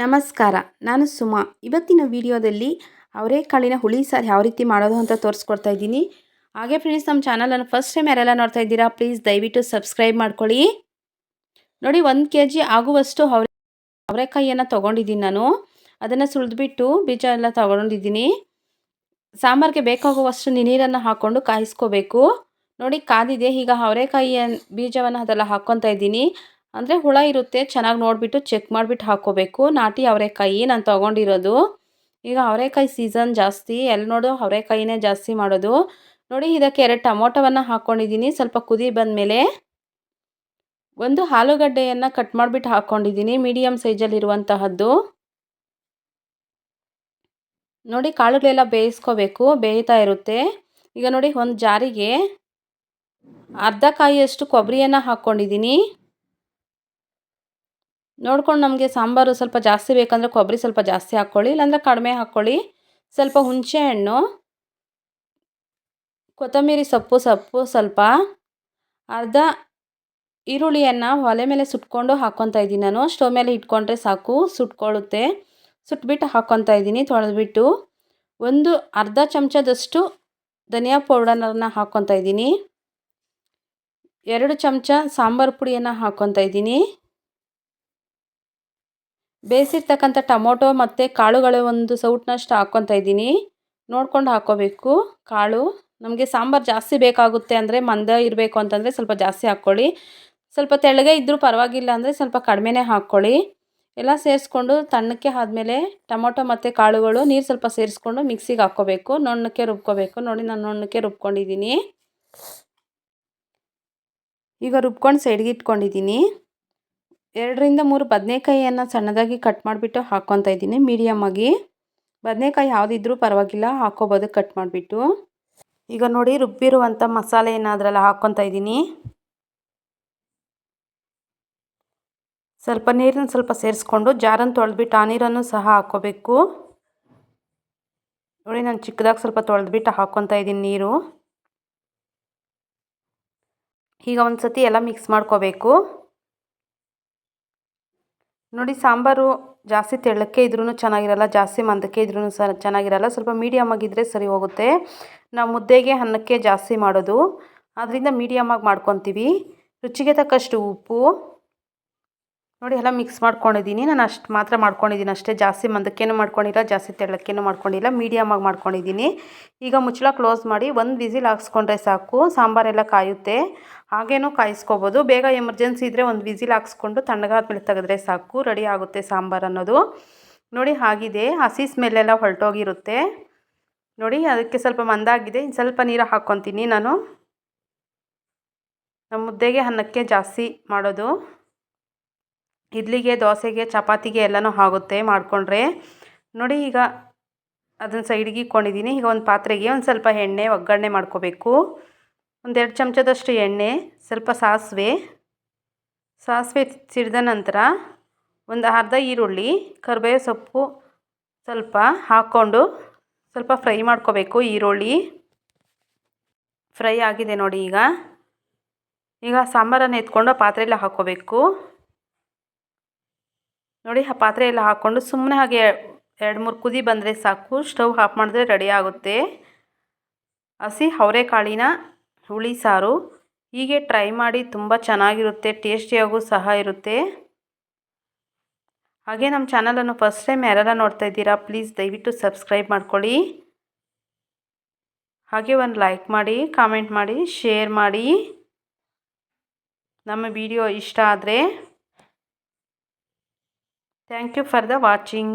ನಮಸ್ಕಾರ, ನಾನು ಸುಮಾ. ಇವತ್ತಿನ ವಿಡಿಯೋದಲ್ಲಿ ಅವರೆಕಾಳಿನ ಹುಳಿ ಸಾರು ಯಾವ ರೀತಿ ಮಾಡೋದು ಅಂತ ತೋರಿಸ್ಕೊಡ್ತಾ ಇದ್ದೀನಿ. ಹಾಗೆ ಫ್ರೆಂಡ್ಸ್ ನಮ್ಮ ಚಾನಲನ್ನು ಫಸ್ಟ್ ಟೈಮ್ ಯಾರೆಲ್ಲ ನೋಡ್ತಾ ಇದ್ದೀರಾ ಪ್ಲೀಸ್ ದಯವಿಟ್ಟು ಸಬ್ಸ್ಕ್ರೈಬ್ ಮಾಡ್ಕೊಳ್ಳಿ. ನೋಡಿ, ಒಂದು ಕೆ ಜಿ ಆಗುವಷ್ಟು ಅವರೆ, ಅವರೆಕಾಯಿಯನ್ನು ತೊಗೊಂಡಿದ್ದೀನಿ ನಾನು. ಅದನ್ನು ಸುಲಿದ್ಬಿಟ್ಟು ಬೀಜ ಎಲ್ಲ ತೊಗೊಂಡಿದ್ದೀನಿ. ಸಾಂಬಾರಿಗೆ ಬೇಕಾಗುವಷ್ಟು ನೀರನ್ನು ಹಾಕ್ಕೊಂಡು ಕಾಯಿಸ್ಕೋಬೇಕು. ನೋಡಿ, ಕಾದಿದೆ. ಈಗ ಅವರೆಕಾಯಿಯ ಬೀಜವನ್ನು ಅದೆಲ್ಲ ಹಾಕ್ಕೊತಾ ಇದ್ದೀನಿ. ಅಂದರೆ ಹುಳ ಇರುತ್ತೆ, ಚೆನ್ನಾಗಿ ನೋಡಿಬಿಟ್ಟು ಚೆಕ್ ಮಾಡಿಬಿಟ್ಟು ಹಾಕ್ಕೋಬೇಕು ನಾಟಿ ಅವರೆಕಾಯಿ ನಾನು ತೊಗೊಂಡಿರೋದು. ಈಗ ಅವರೆಕಾಯಿ ಸೀಸನ್ ಜಾಸ್ತಿ ಎಲ್ಲಿ ನೋಡು ಅವರೆಕಾಯಿನೇ ಜಾಸ್ತಿ ಮಾಡೋದು. ನೋಡಿ ಇದಕ್ಕೆ ಎರಡು ಟೊಮೊಟೊವನ್ನು ಹಾಕ್ಕೊಂಡಿದ್ದೀನಿ ಸ್ವಲ್ಪ ಕುದಿ ಬಂದಮೇಲೆ ಒಂದು ಆಲೂಗಡ್ಡೆಯನ್ನು ಕಟ್ ಮಾಡಿಬಿಟ್ಟು ಹಾಕ್ಕೊಂಡಿದ್ದೀನಿ ಮೀಡಿಯಮ್ ಸೈಜಲ್ಲಿರುವಂತಹದ್ದು ನೋಡಿ ಕಾಳುಗಳೆಲ್ಲ ಬೇಯಿಸ್ಕೋಬೇಕು, ಬೇಯ್ತಾ ಇರುತ್ತೆ. ಈಗ ನೋಡಿ ಒಂದು ಜಾರಿಗೆ ಅರ್ಧ ಕಾಯಿಯಷ್ಟು ಕೊಬ್ಬರಿಯನ್ನು ಹಾಕ್ಕೊಂಡಿದ್ದೀನಿ ನೋಡ್ಕೊಂಡು ನಮಗೆ ಸಾಂಬಾರು ಸ್ವಲ್ಪ ಜಾಸ್ತಿ ಬೇಕಂದರೆ ಕೊಬ್ಬರಿ ಸ್ವಲ್ಪ ಜಾಸ್ತಿ ಹಾಕ್ಕೊಳ್ಳಿ, ಇಲ್ಲಾಂದರೆ ಕಡಿಮೆ ಹಾಕ್ಕೊಳ್ಳಿ. ಸ್ವಲ್ಪ ಹುಣಸೆ ಹಣ್ಣು, ಕೊತ್ತಂಬರಿ ಸೊಪ್ಪು ಸೊಪ್ಪು ಸ್ವಲ್ಪ, ಅರ್ಧ ಈರುಳ್ಳಿಯನ್ನು ಒಲೆ ಮೇಲೆ ಸುಟ್ಕೊಂಡು ಹಾಕ್ಕೊತಾ ಇದ್ದೀನಿ ನಾನು. ಸ್ಟವ್ ಮೇಲೆ ಇಟ್ಕೊಂಡ್ರೆ ಸಾಕು, ಸುಟ್ಕೊಳ್ಳುತ್ತೆ. ಸುಟ್ಬಿಟ್ಟು ಹಾಕ್ಕೊತಾ ಇದ್ದೀನಿ, ತೊಳೆದ್ಬಿಟ್ಟು. ಒಂದು ಅರ್ಧ ಚಮಚದಷ್ಟು ಧನಿಯಾ ಪೌಡರನ್ನು ಹಾಕ್ಕೊತಾ ಇದ್ದೀನಿ. ಎರಡು ಚಮಚ ಸಾಂಬಾರು ಪುಡಿಯನ್ನು ಹಾಕ್ಕೊತಾ ಇದ್ದೀನಿ. ಬೇಯಿಸಿರ್ತಕ್ಕಂಥ ಟೊಮೊಟೊ ಮತ್ತು ಕಾಳುಗಳ ಒಂದು ಸೌಟ್ನಷ್ಟು ಹಾಕ್ಕೊತಾ ಇದ್ದೀನಿ. ನೋಡ್ಕೊಂಡು ಹಾಕ್ಕೋಬೇಕು. ಕಾಳು, ನಮಗೆ ಸಾಂಬಾರು ಜಾಸ್ತಿ ಬೇಕಾಗುತ್ತೆ ಅಂದರೆ ಮಂದ ಇರಬೇಕು ಅಂತಂದರೆ ಸ್ವಲ್ಪ ಜಾಸ್ತಿ ಹಾಕ್ಕೊಳ್ಳಿ. ಸ್ವಲ್ಪ ತೆಳ್ಳಗೆ ಇದ್ದರೂ ಪರವಾಗಿಲ್ಲ ಅಂದರೆ ಸ್ವಲ್ಪ ಕಡಿಮೆನೇ ಹಾಕ್ಕೊಳ್ಳಿ. ಎಲ್ಲ ಸೇರಿಸ್ಕೊಂಡು ತಣ್ಣಕ್ಕೆ ಆದಮೇಲೆ ಟೊಮೊಟೊ ಮತ್ತು ಕಾಳುಗಳು ನೀರು ಸ್ವಲ್ಪ ಸೇರಿಸ್ಕೊಂಡು ಮಿಕ್ಸಿಗೆ ಹಾಕ್ಕೋಬೇಕು. ನೊಣ್ಣಕ್ಕೆ ರುಬ್ಕೋಬೇಕು. ನೋಡಿ ನಾನು ನೊಣ್ಣಕ್ಕೆ ರುಬ್ಕೊಂಡಿದ್ದೀನಿ. ಈಗ ರುಬ್ಕೊಂಡು ಸೈಡ್ಗೆ ಇಟ್ಕೊಂಡಿದ್ದೀನಿ. ಎರಡರಿಂದ ಮೂರು ಬದನೆಕಾಯಿಯನ್ನು ಸಣ್ಣದಾಗಿ ಕಟ್ ಮಾಡಿಬಿಟ್ಟು ಹಾಕ್ಕೊತಾ ಇದ್ದೀನಿ. ಮೀಡಿಯಮ್ಮಾಗಿ ಬದನೆಕಾಯಿ ಯಾವುದಿದ್ರೂ ಪರವಾಗಿಲ್ಲ ಹಾಕ್ಕೋಬೋದು ಕಟ್ ಮಾಡಿಬಿಟ್ಟು. ಈಗ ನೋಡಿ ರುಬ್ಬಿರುವಂಥ ಮಸಾಲೆ ಏನಾದ್ರಲ್ಲ ಹಾಕ್ಕೊತಾ ಇದ್ದೀನಿ. ಸ್ವಲ್ಪ ನೀರನ್ನ ಸ್ವಲ್ಪ ಸೇರಿಸ್ಕೊಂಡು ಜಾರನ್ನು ತೊಳೆದ್ಬಿಟ್ಟು ಆ ನೀರನ್ನು ಸಹ ಹಾಕೋಬೇಕು. ನೋಡಿ ನಾನು ಚಿಕ್ಕದಾಗಿ ಸ್ವಲ್ಪ ತೊಳೆದ್ಬಿಟ್ಟು ಹಾಕ್ಕೊತಾ ಇದ್ದೀನಿ ನೀರು. ಈಗ ಒಂದು ಸತಿ ಎಲ್ಲ ಮಿಕ್ಸ್ ಮಾಡ್ಕೋಬೇಕು. ನೋಡಿ, ಸಾಂಬಾರು ಜಾಸ್ತಿ ತೆಳ್ಳಕ್ಕೆ ಇದ್ರೂ ಚೆನ್ನಾಗಿರಲ್ಲ, ಜಾಸ್ತಿ ಮಂದಕ್ಕೆ ಇದ್ರೂ ಸ ಚೆನ್ನಾಗಿರಲ್ಲ. ಸ್ವಲ್ಪ ಮೀಡಿಯಮ್ ಆಗಿದ್ದರೆ ಸರಿ ಹೋಗುತ್ತೆ. ನಾವು ಮುದ್ದೆಗೆ, ಅನ್ನಕ್ಕೆ ಜಾಸ್ತಿ ಮಾಡೋದು. ಆದ್ದರಿಂದ ಮೀಡಿಯಮಾಗಿ ಮಾಡ್ಕೊತೀವಿ. ರುಚಿಗೆ ತಕ್ಕಷ್ಟು ಉಪ್ಪು. ನೋಡಿ, ಎಲ್ಲ ಮಿಕ್ಸ್ ಮಾಡ್ಕೊಂಡಿದ್ದೀನಿ. ನಾನು ಅಷ್ಟು ಮಾತ್ರ ಮಾಡ್ಕೊಂಡಿದ್ದೀನಿ. ಅಷ್ಟೇ ಜಾಸ್ತಿ ಮಂದಕ್ಕೇನು ಮಾಡ್ಕೊಂಡಿಲ್ಲ, ಜಾಸ್ತಿ ತೆಳ್ಳಕ್ಕೇನು ಮಾಡ್ಕೊಂಡಿಲ್ಲ. ಮೀಡಿಯಮಾಗಿ ಮಾಡ್ಕೊಂಡಿದ್ದೀನಿ. ಈಗ ಮುಚ್ಚಳ ಕ್ಲೋಸ್ ಮಾಡಿ ಒಂದು ವಿಸಿಲ್ ಹಾಕ್ಸ್ಕೊಂಡ್ರೆ ಸಾಕು. ಸಾಂಬಾರೆಲ್ಲ ಕಾಯುತ್ತೆ. ಹಾಗೇನೂ ಕಾಯಿಸ್ಕೋಬೋದು. ಬೇಗ ಎಮರ್ಜೆನ್ಸಿ ಇದ್ದರೆ ಒಂದು ವಿಸಿಲ್ ಹಾಕ್ಸ್ಕೊಂಡು ತಣ್ಣಗಾದ್ಮೇಲೆ ತೆಗೆದ್ರೆ ಸಾಕು. ರೆಡಿ ಆಗುತ್ತೆ ಸಾಂಬಾರು ಅನ್ನೋದು. ನೋಡಿ ಆಗಿದೆ ಹಸಿ ಸ್ಮೆಲ್ಲೆಲ್ಲ ಹೊರಟೋಗಿರುತ್ತೆ. ನೋಡಿ ಅದಕ್ಕೆ ಸ್ವಲ್ಪ ಮಂದಾಗಿದೆ. ಸ್ವಲ್ಪ ನೀರು ಹಾಕ್ಕೊತೀನಿ ನಾನು. ನಮ್ಮ ಮುದ್ದೆಗೆ ಅನ್ನಕ್ಕೆ ಜಾಸ್ತಿ ಮಾಡೋದು. ಇಡ್ಲಿಗೆ, ದೋಸೆಗೆ, ಚಪಾತಿಗೆ ಎಲ್ಲನೂ ಆಗುತ್ತೆ ಮಾಡಿಕೊಂಡ್ರೆ. ನೋಡಿ ಈಗ ಅದನ್ನು ಸೈಡ್ಗೆ ಇಕ್ಕೊಂಡಿದ್ದೀನಿ ಈಗ ಒಂದು ಪಾತ್ರೆಗೆ ಒಂದು ಸ್ವಲ್ಪ ಎಣ್ಣೆ ಒಗ್ಗರಣೆ ಮಾಡ್ಕೋಬೇಕು. ಒಂದೆರಡು ಚಮಚದಷ್ಟು ಎಣ್ಣೆ, ಸ್ವಲ್ಪ ಸಾಸಿವೆ ಸಾಸಿವೆ ಸಿಡಿದ ನಂತರ ಒಂದು ಅರ್ಧ ಈರುಳ್ಳಿ ಕರಿಬೇವು ಸೊಪ್ಪು ಸ್ವಲ್ಪ ಹಾಕ್ಕೊಂಡು ಸ್ವಲ್ಪ ಫ್ರೈ ಮಾಡ್ಕೋಬೇಕು ಈರುಳ್ಳಿ. ಫ್ರೈ ಆಗಿದೆ ನೋಡಿ ಈಗ. ಈಗ ಸಾಂಬಾರನ್ನು ಎತ್ಕೊಂಡು ಆ ಪಾತ್ರೆಯಲ್ಲಿ ಹಾಕ್ಕೋಬೇಕು. ನೋಡಿ ಆ ಪಾತ್ರೆಲ್ಲ ಹಾಕ್ಕೊಂಡು ಸುಮ್ಮನೆ ಹಾಗೆ ಎರಡು ಮೂರು ಕುದಿ ಬಂದರೆ ಸಾಕು, ಸ್ಟವ್ ಆಫ್ ಮಾಡಿದ್ರೆ ರೆಡಿ ಆಗುತ್ತೆ. ಹಸಿ ಅವರೆಕಾಳಿನ ಹುಳಿ ಸಾರು. ಹೀಗೆ ಟ್ರೈ ಮಾಡಿ ತುಂಬ ಚೆನ್ನಾಗಿರುತ್ತೆ, ಟೇಸ್ಟಿಯಾಗೂ ಸಹ ಇರುತ್ತೆ. ಹಾಗೆ ನಮ್ಮ ಚಾನಲನ್ನು ಫಸ್ಟ್ ಟೈಮ್ ಯಾರೆಲ್ಲ ನೋಡ್ತಾ ಇದ್ದೀರಾ ಪ್ಲೀಸ್ ದಯವಿಟ್ಟು ಸಬ್ಸ್ಕ್ರೈಬ್ ಮಾಡ್ಕೊಳ್ಳಿ. ಹಾಗೆ ಒಂದು ಲೈಕ್ ಮಾಡಿ ಕಾಮೆಂಟ್ ಮಾಡಿ ಶೇರ್ ಮಾಡಿ. ನಮ್ಮ ವಿಡಿಯೋ ಇಷ್ಟ ಆದರೆ thank you for the watching.